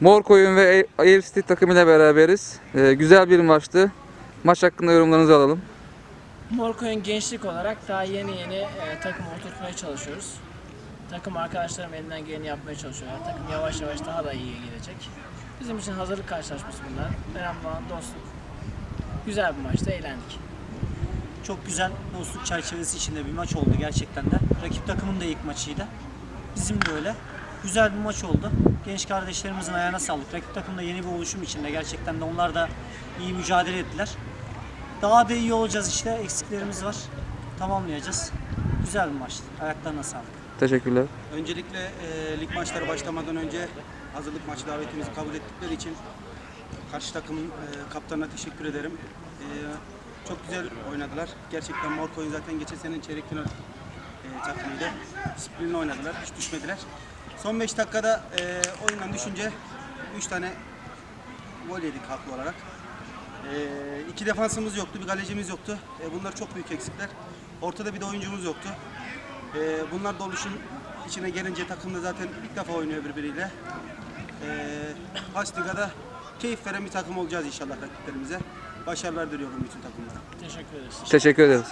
Morkoyun ve Air City takımıyla beraberiz. Ee, güzel bir maçtı. Maç hakkında yorumlarınızı alalım. Morkoy'un gençlik olarak daha yeni yeni e, takımı oturtmaya çalışıyoruz. Takım arkadaşlarım elinden geleni yapmaya çalışıyorlar. Takım yavaş yavaş daha da iyiye gidecek. Bizim için hazırlık karşılaşması bunlar. Önemli olan dostluk. Güzel bir maçtı, eğlendik. Çok güzel dostluk çerçevesi içinde bir maç oldu gerçekten de. Rakip takımın da ilk maçıydı. Bizim de öyle. Güzel bir maç oldu. Genç kardeşlerimizin ayağına sağlık. Rakip takım da yeni bir oluşum içinde. Gerçekten de onlar da iyi mücadele ettiler. Daha da iyi olacağız işte. Eksiklerimiz var. Tamamlayacağız. Güzel bir maçtı. Ayaklarına sağlık. Teşekkürler. Öncelikle e, lig maçları başlamadan önce hazırlık maçı davetimizi kabul ettikleri için karşı takımın e, kaptanına teşekkür ederim. E, çok güzel oynadılar. Gerçekten Morko'yu zaten geçen senenin çeyrek final e, takımıydı. Disiplinli oynadılar, hiç düşmediler. Son 5 dakikada e, oyundan düşünce 3 tane gol yedik haklı olarak. E, iki defansımız yoktu, bir kalecimiz yoktu. E, bunlar çok büyük eksikler. Ortada bir de oyuncumuz yoktu. Ee, bunlar da oluşum içine gelince takımda zaten ilk defa oynuyor birbiriyle. Ee, Hastiga'da keyif veren bir takım olacağız inşallah rakiplerimize. Başarılar diliyorum bütün takımlara. Teşekkür ederiz. Teşekkür ederiz.